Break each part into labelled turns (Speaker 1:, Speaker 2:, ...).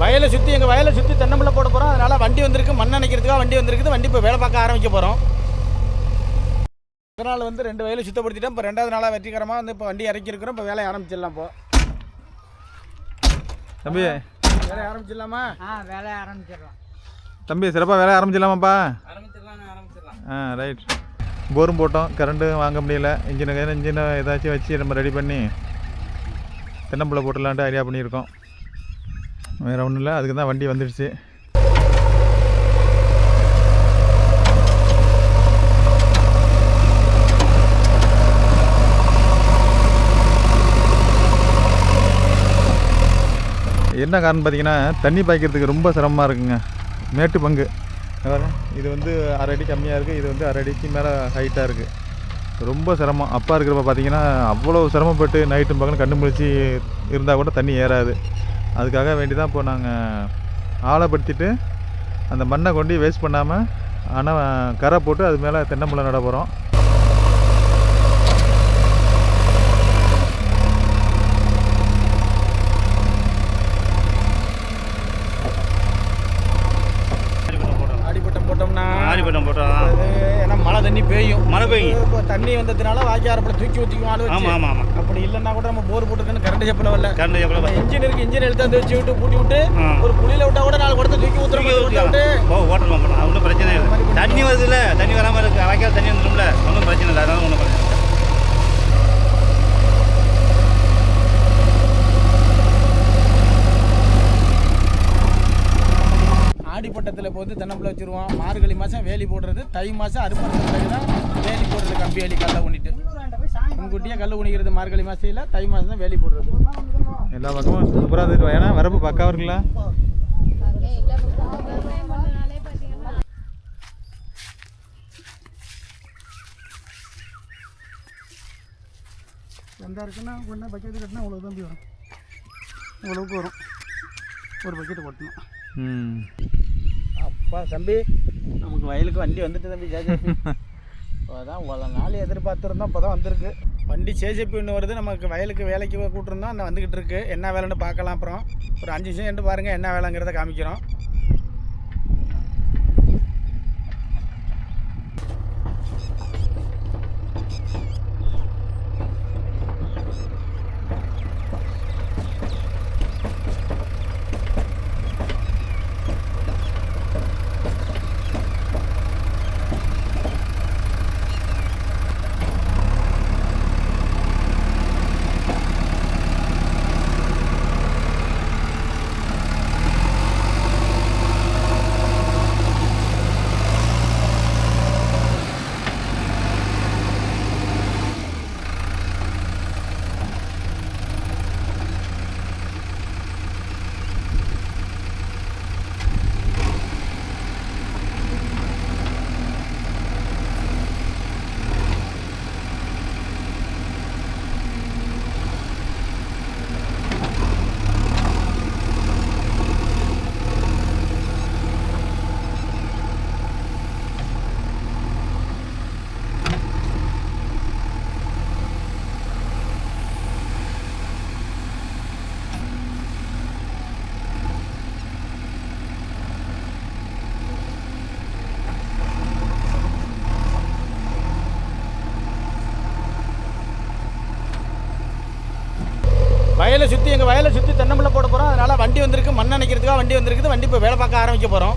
Speaker 1: வயலை சுற்றி எங்கள் வயலை சுற்றி தென்னம்பிள்ளை போட போகிறோம் அதனால் வண்டி வந்திருக்கு மண் அணைக்கிறதுக்காக வண்டி வந்திருக்குது. வண்டி இப்போ வேலை பார்க்க ஆரம்பிக்க போகிறோம் முதல் நாள் வந்து ரெண்டு வயலை சுத்தப்படுத்திட்டோம். இப்போ ரெண்டாவது நாளாக வெற்றிகரமாக வந்து இப்போ வண்டி இறக்கிருக்கிறோம் இப்போ வேலையை ஆரம்பிச்சிடலாம் இப்போ.
Speaker 2: தம்பி.
Speaker 1: வேலையை ஆரம்பிச்சிடலாமா?
Speaker 3: ஆ வேலையை ஆரம்பிச்சிடலாம்.
Speaker 2: தம்பி சிறப்பாக வேலை ஆரம்பிச்சிடலாமாப்பா?
Speaker 3: ஆரம்பிச்சிடலாம் ஆரம்பிச்சிடலாம்.
Speaker 2: ஆ ரைட் போரும் போட்டோம். கரண்ட்டு வாங்க முடியல. இன்ஜினை இன்ஜினை ஏதாச்சும் வச்சு நம்ம ரெடி பண்ணி தென்னம்பிள்ளை போட்டுடலான்ட்டு ஐடியா பண்ணியிருக்கோம். வேறு ஒன்றும் இல்லை. அதுக்கு தான் வண்டி வந்துடுச்சு. என்ன காரணம் பார்த்தீங்கன்னா தண்ணி பாய்க்கிறதுக்கு ரொம்ப சிரமமாக இருக்குங்க. மேட்டு பங்கு. இது வந்து அரை அடி கம்மியாக இருக்குது இது வந்து அரை அடிக்கு மேலே ஹைட்டாக இருக்குது ரொம்ப சிரமம். அப்பா இருக்கிறப்ப பார்த்தீங்கன்னா அவ்வளோ சிரமப்பட்டு நைட்டும் பக்கம் கண்டு முழிச்சு இருந்தால் கூட தண்ணி ஏறாது. அதுக்காக வேண்டி தான் இப்போ நாங்கள் ஆழப்படுத்திட்டு அந்த மண்ணை கொண்டு வேஸ்ட் பண்ணாமல் ஆனால் கரை போட்டு அது மேலே தென்னம்பிள்ளை நட போகிறோம்
Speaker 1: ஆடிப்பட்டம் போட்டோம்னா
Speaker 4: ஆரிப்பட்டம் போட்டோம்
Speaker 1: அது ஏன்னா மழை தண்ணி பெய்யும்
Speaker 4: மழை பெய்யும்
Speaker 1: இப்போ தண்ணி வந்ததுனால வாய்க்காரப்பட தூக்கி ஊற்றிக்கும் ஆள்
Speaker 4: ஆமாம் ஆமாம் ஆமாம்
Speaker 1: அப்படி இல்லைன்னா கூட நம்ம போர் போட்டுருக்கேன்னு கரண்ட் செப்பல வரல.
Speaker 4: கரண்ட் எவ்வளோ
Speaker 1: இன்ஜின் இருக்கு இன்ஜின் எடுத்து வந்து வச்சு விட்டு பூட்டி விட்டு. ஒரு குழியில விட்டா கூட நாலு குடத்தை தூக்கி ஊத்த விட்டு.
Speaker 4: ஓ ஓட்டலாம் போட்டோம் அது ஒன்றும் பிரச்சனை இல்லை. தண்ணி வருதுல்ல தண்ணி வராமல் இருக்கு வாய்க்கால் தண்ணி வந்துடும்ல ஒன்றும் பிரச்சனை இல்லை அதனால ஒன்றும் பிரச்சனை
Speaker 1: இப்போ வந்து தென்னம்பிள்ளை வச்சிருவோம். மார்கழி மாதம் வேலி போடுறது. தை மாதம் பிறகு தான் வேலி போடுறது. கம்பி வேலி கல்லை ஊனிட்டு. முன்கூட்டியே கல் ஊனிக்கிறது மார்கழி மாதத்தில் தை மாதம் தான் வேலி போடுறது.
Speaker 2: எல்லா பக்கமும் சூப்பராக இருந்துட்டு ஏன்னா வரப்பு பக்காவாக இருக்குல்ல
Speaker 1: எந்த இருக்குன்னா ஒன்றா பக்கெட்டு கட்டினா அவ்வளோ தம்பி வரும். இவ்வளவுக்கு வரும். ஒரு பக்கெட்டு போட்டணும்
Speaker 2: ம்.
Speaker 1: அப்பா தம்பி நமக்கு வயலுக்கு வண்டி வந்துட்டு தம்பி ஜேஜேபி இப்போ தான் இவ்வளோ நாள் எதிர்பார்த்துருந்தோம் இப்போ தான் வந்திருக்கு. வண்டி சேஜேபி ஒன்று வருது நமக்கு வயலுக்கு வேலைக்கு கூட்டிருந்தோம் அந்த வந்துக்கிட்டு இருக்கு. என்ன வேலைன்னு பார்க்கலாம் அப்புறம். ஒரு அஞ்சு நிமிஷம் எண்டு பாருங்கள் என்ன வேலைங்கிறத காமிக்கிறோம். வயலை சுற்றி எங்கள் வயலை சுற்றி தென்னம்பிள்ளை போட போகிறோம் அதனால் வண்டி வந்திருக்கு மண் அணைக்கிறதுக்காக வண்டி வந்திருக்குது. வண்டி இப்போ வேலை பார்க்க ஆரம்பிக்க போகிறோம்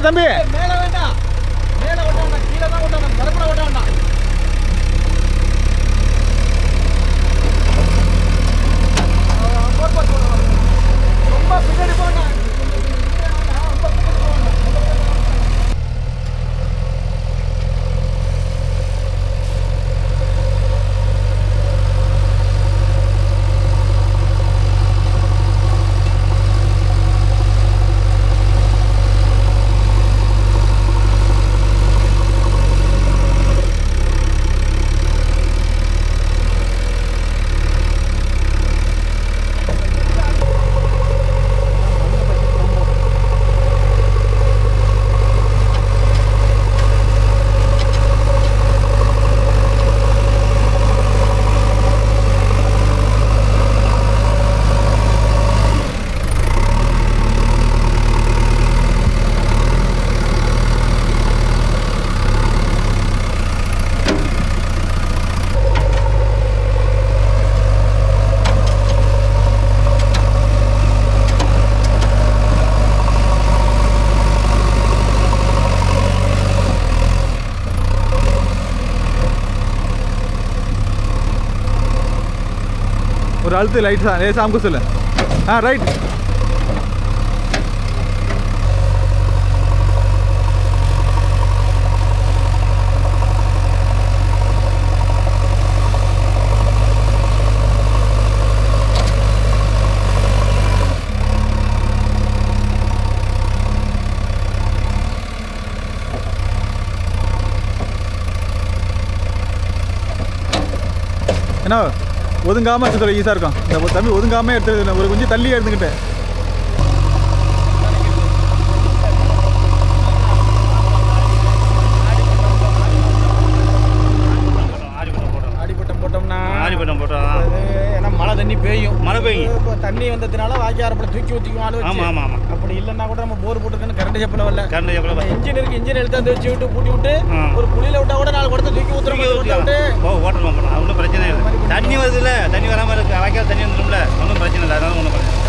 Speaker 2: தம்பி.
Speaker 1: மேல வேண்டாம் மேல ஓட்டாண்டா கீழே தான் ஓட்டாண்டா கரப்புல ஓட்டாண்டா ரொம்ப பின்னாடி
Speaker 2: போனா அழுத்து லைட் தான். லேசாக அமுக்க சொல்லு ஆ ரைட் என்ன ஒதுங்காமல் எடுத்து சொல்ல ஈஸியாக இருக்கும். இந்த தம்பி ஒதுங்காமல் எடுத்து ஒரு கொஞ்சம் தள்ளி எடுத்துக்கிட்டேன்
Speaker 4: ஆடிப்பட்டம் போட்டோம்
Speaker 1: ஆடிப்பட்டம் போட்டோம்னா.
Speaker 4: ஆடிப்பட்டம் போட்டோம்
Speaker 1: அது ஏன்னா மழை தண்ணி பெய்யும்.
Speaker 4: மழை பெய்யும்.
Speaker 1: இப்போ தண்ணி வந்ததுனால வாக்கியாரப்பட தூக்கி ஊற்றிக்கும் வச்சு.
Speaker 4: ஆமாம்
Speaker 1: அப்படி இல்லைன்னா கூட நம்ம போர் போட்டுருக்கேன்னு கரண்ட் செப்பல வரல?
Speaker 4: கரண்ட் எவ்வளோ
Speaker 1: இன்ஜின் இருக்கு இன்ஜின் எடுத்து வச்சு விட்டு பூட்டி விட்டு. ஒரு குழியில விட்டா கூட நாலு குடத்தை தூக்கி ஊத்துற மாதிரி ஊத்த விட்டு.
Speaker 4: ஓ ஓட்டலாம் போட்டோம் அது ஒன்றும் பிரச்சனை இல்லை. தண்ணி வருதுல்ல தண்ணி வராமல் இருக்கு. வாய்க்கால் தண்ணி வந்துடும்ல ஒன்றும் பிரச்சனை இல்லை. அதனால ஒன்றும் பிரச்சனை இல்லை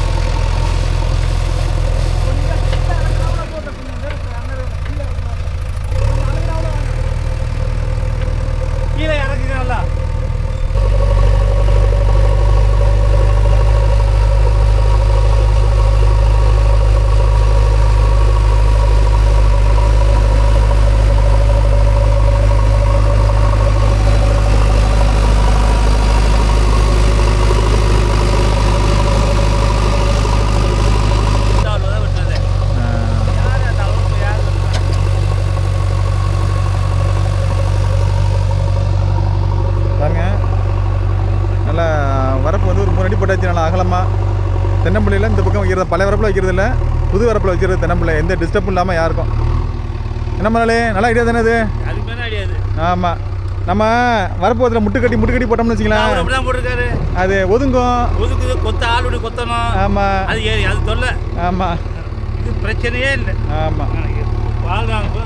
Speaker 4: கீழே இறக்குங்க நல்லா இந்த ஆள் தான் விட்டுறது யார் அந்த அளவுக்கு யார்
Speaker 2: பாருங்க நல்லா வரப்பு வந்து ஒரு மூணு அடி போட்டாச்சு நல்லா அகலமாக தென்னம்பிள்ளையில் இந்த பக்கம் வைக்கிறது பழைய வரப்பில் வைக்கிறது இல்லை. புது வரப்பில் வைக்கிறது தென்னம்பிள்ளை எந்த டிஸ்டர்பும் இல்லாமல் யாருக்கும். என்ன பண்ணாலே நல்லா ஐடியா தானே அது ஆமாம் நம்ம வரப்பு ஓரத்தில் முட்டு கட்டி முட்டு கட்டி போட்டோம்னு
Speaker 4: போட்டிருக்காரு.
Speaker 2: அது ஒதுங்கும்.
Speaker 4: ஒதுக்குது கொத்த ஆள் விட்டு கொத்தணும்.
Speaker 2: ஆமாம்
Speaker 4: அது ஏறி அது தொல்லை.
Speaker 2: ஆமாம்
Speaker 4: இது பிரச்சனையே இல்லை.
Speaker 2: ஆமாம்
Speaker 4: நாலு கூட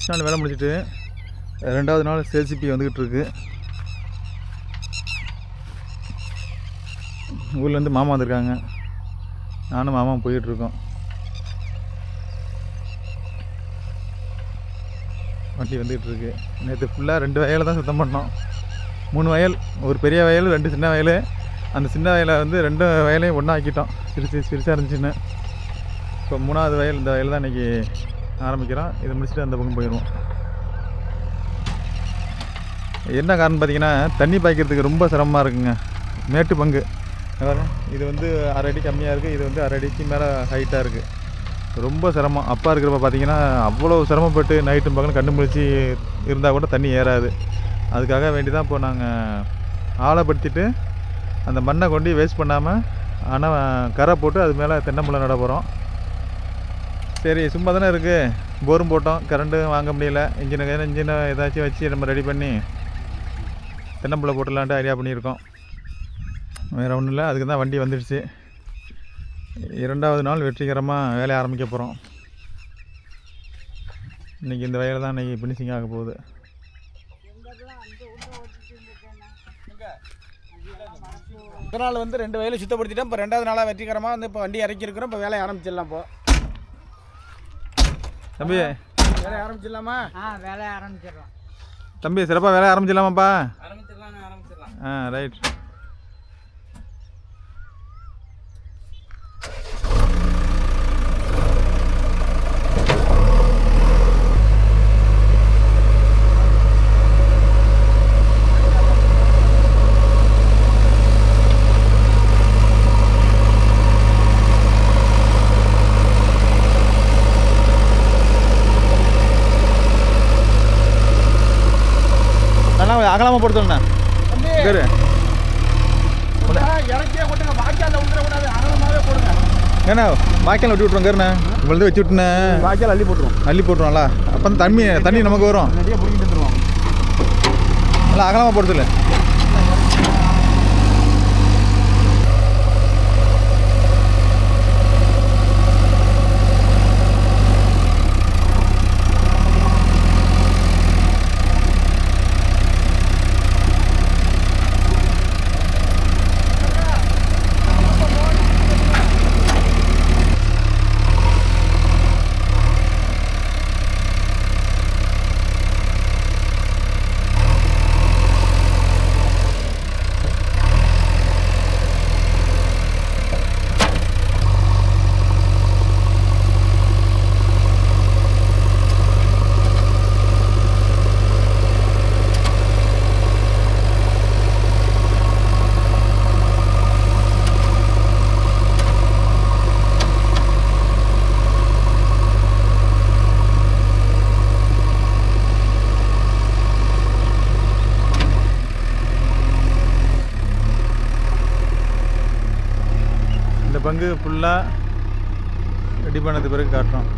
Speaker 2: ஃபஸ்ட் நாள் வேலை முடிச்சுட்டு ரெண்டாவது நாள் சேசிபி வந்துக்கிட்டு இருக்கு ஊர்லேருந்து மாமா வந்திருக்காங்க. நானும் மாமா போயிட்டுருக்கோம். வண்டி வந்துக்கிட்டு இருக்கு நேற்று ஃபுல்லாக ரெண்டு வயலை தான் சுத்தம் பண்ணோம். மூணு வயல் ஒரு பெரிய வயல் ரெண்டு சின்ன வயல். அந்த சின்ன வயலை வந்து ரெண்டு வயலையும் ஒன்றா ஆக்கிட்டோம் சிரிச்சு சிரிச்சாக இருந்துச்சுன்னு. இப்போ மூணாவது வயல் இந்த வயல் தான் இன்றைக்கி ஆரம்பிக்கிறோம் இதை முடிச்சுட்டு அந்த பக்கம் போயிடுவோம். என்ன காரணம் பார்த்தீங்கன்னா தண்ணி பாய்க்கிறதுக்கு ரொம்ப சிரமமாக இருக்குங்க. மேட்டு பங்கு. இது வந்து அரை அடி கம்மியாக இருக்குது இது வந்து அரை அடிக்கு மேலே ஹைட்டாக இருக்குது ரொம்ப சிரமம். அப்பா இருக்கிறப்ப பார்த்தீங்கன்னா அவ்வளோ சிரமப்பட்டு நைட்டும் பக்கம் கண்டு முழிச்சு இருந்தால் கூட தண்ணி ஏறாது. அதுக்காக வேண்டி தான் இப்போ நாங்கள் ஆழப்படுத்திட்டு அந்த மண்ணை கொண்டு வேஸ்ட் பண்ணாமல் ஆனால் கரை போட்டு அது மேலே தென்னம்பிள்ளை நட போகிறோம் சரி சும்மா தானே இருக்குது போரும் போட்டோம். கரண்ட்டும் வாங்க முடியல. இன்ஜினை இன்ஜினை ஏதாச்சும் வச்சு நம்ம ரெடி பண்ணி தென்னம்பிள்ளை போட்டுடலான்ட்டு ஐடியா பண்ணியிருக்கோம். வேறு ஒன்றும் இல்லை. அதுக்கு தான் வண்டி வந்துடுச்சு. இரண்டாவது நாள் வெற்றிகரமாக வேலையை ஆரம்பிக்க போகிறோம் இன்றைக்கி இந்த வயலில் தான் இன்றைக்கி ஃபினிஷிங் ஆக போகுது.
Speaker 1: முதல் நாள் வந்து ரெண்டு வயலை சுத்தப்படுத்திட்டோம். இப்போ ரெண்டாவது நாளாக வெற்றிகரமாக வந்து இப்போ வண்டி இறக்கியிருக்கிறோம். இப்போ வேலையை ஆரம்பிச்சிடலாம் இப்போ.
Speaker 2: தம்பி.
Speaker 1: வேலையை ஆரம்பிச்சிடலாமா?
Speaker 3: ஆ வேலையை ஆரம்பிச்சிடலாம்
Speaker 2: தம்பி சிறப்பாக வேலை ஆரம்பிச்சிடலாமாப்பா?
Speaker 3: ஆரம்பிச்சிடலாம் ஆரம்பிச்சிடலாம்.
Speaker 2: ஆ ரைட் நல்லா அகலமாக போடுத்தோண்ணா
Speaker 1: தம்பி
Speaker 2: பேர் ஏண்ணா வாய்க்கால் வெட்டி விட்ருவோங்கண்ணா இவ்வளோ வச்சு விட்டுனேன்
Speaker 1: வாய்க்கால் அள்ளி போட்டுருவோம்.
Speaker 2: அள்ளி போட்டுருவோம்ல. அப்போ தண்ணி தண்ணி நமக்கு வரும். நல்லா அகலமாக போடுறதில்ல இந்த ஃபுல்லாக ரெடி பண்ணது பிறகு காட்டுறோம்.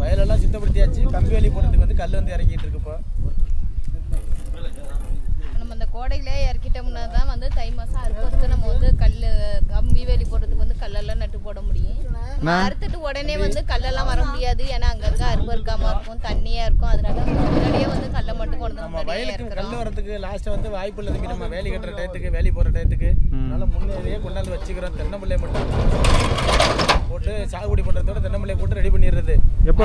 Speaker 1: வயலெல்லாம் சுத்தப்படுத்தியாச்சு. கம்பி வேலி போடுறதுக்கு வந்து கல் வந்து இறக்கிட்டு இருக்கு இப்போ.
Speaker 5: நம்ம இந்த கோடையிலே இறக்கிட்டோம்னா தான் வந்து தை மாதம் அறுப்பறுத்து நம்ம வந்து கல் கம்பி வேலி போடுறதுக்கு வந்து கல்லெல்லாம் நட்டு போட முடியும். அறுத்துட்டு உடனே வந்து கல்லெல்லாம் வர முடியாது. ஏன்னா அங்கங்க அறுப்பு இருக்காம இருக்கும் தண்ணியா இருக்கும். அதனால முன்னாடியே வந்து கல்லை மட்டும் கொண்டு
Speaker 1: நம்ம
Speaker 5: வந்து முன்னாடியே
Speaker 1: வயலுக்கு கல் வரதுக்கு லாஸ்ட்டாக வந்து வாய்ப்பு இல்லை தம்பி நம்ம வேலி கட்டுற டயத்துக்கு வேலி போடுற டயத்துக்கு அதனால முன்னேறியே கொண்டாந்து வச்சுக்கிறோம். தென்னம்பிள்ளையை மட்டும் போட்டு சாகுபடி பண்ணுறதோட தென்னம்பிள்ளையை போட்டு ரெடி பண்ணிடுறது.
Speaker 2: எப்போ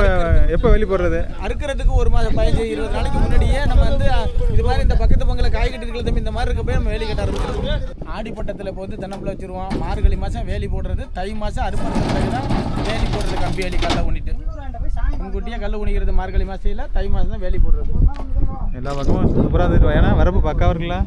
Speaker 2: எப்போ வெளி போடுறது?
Speaker 1: அறுக்கிறதுக்கு ஒரு மாதம் பதினஞ்சு இருபது நாளைக்கு முன்னாடியே நம்ம வந்து இது மாதிரி இந்த பக்கத்து பங்கில் காய் கட்டிருக்கல தம்பி இந்த மாதிரி இருக்க போய் நம்ம வேலி கட்ட ஆரம்பிச்சிருவோம். ஆடிப்பட்டத்தில் வந்து தென்னம்பிள்ளை வச்சிருவோம். மார்கழி மாதம் வேலி போடுறது. தை மாதம் அறுப்பறதுக்கு தான் வேலி போடுறது கம்பி வேலி கல்லை ஊனிட்டு. முன்கூட்டியே கல் ஊனிக்கிறது மார்கழி மாசையில் தை மாதம் தான் வேலி போடுறது.
Speaker 2: எல்லா பக்கமும் சூப்பராக ஏன்னா வரப்பு பக்காவாக இருக்குல்ல